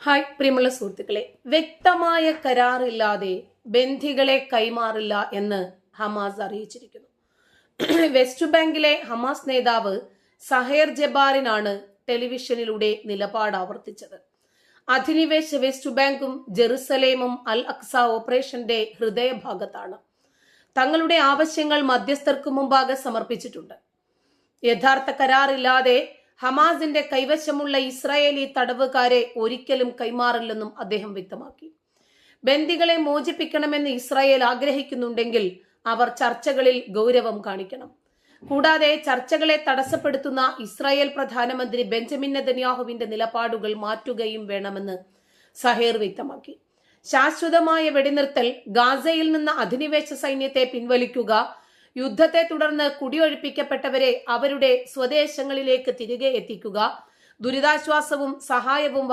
Hi പ്രിയമുള്ള സുഹൃത്തുക്കളെ. വ്യക്തമായ കരാറില്ലാതെ ബന്ധികളെ കൈമാറില്ല എന്ന് ഹമാസ് അറിയിച്ചിരിക്കുന്നു. വെസ്റ്റ് ബാങ്കിലെ ഹമാസ് നേതാവ് സഹേർ ജബാറിനാണ് ടെലിവിഷനിലൂടെ നിലപാട് ആവർത്തിച്ചത്. അധിനിവേശ വെസ്റ്റ് ബാങ്കും ജെറുസലേമും അൽ അക്സ ഓപ്പറേഷന്റെ ഹൃദയഭാഗത്താണ്. തങ്ങളുടെ ആവശ്യങ്ങൾ മധ്യസ്ഥർക്ക് മുമ്പാകെ സമർപ്പിച്ചിട്ടുണ്ട്. യഥാർത്ഥ കരാറില്ലാതെ ഹമാസിന്റെ കൈവശമുള്ള ഇസ്രായേലി തടവുകാരെ ഒരിക്കലും കൈമാറില്ലെന്നും അദ്ദേഹം വ്യക്തമാക്കി. ബന്ദികളെ മോചിപ്പിക്കണമെന്ന് ഇസ്രായേൽ ആഗ്രഹിക്കുന്നുണ്ടെങ്കിൽ അവർ ചർച്ചകളിൽ ഗൗരവം കാണിക്കണം. കൂടാതെ ചർച്ചകളെ തടസ്സപ്പെടുത്തുന്ന ഇസ്രായേൽ പ്രധാനമന്ത്രി ബെഞ്ചമിൻ നെതന്യാഹുവിന്റെ നിലപാടുകൾ മാറ്റുകയും വേണമെന്ന് സഹേർ വ്യക്തമാക്കി. ശാശ്വതമായ വെടിനിർത്തൽ ഗാസയിൽ നിന്ന് അധിനിവേശ സൈന്യത്തെ പിൻവലിക്കുക യുദ്ധത്തെ തുടർന്ന് കുടിയൊഴിപ്പിക്കപ്പെട്ടവരെ അവരുടെ സ്വദേശങ്ങളിലേക്ക് തിരികെ എത്തിക്കുക. ദുരിതാശ്വാസവും സഹായവും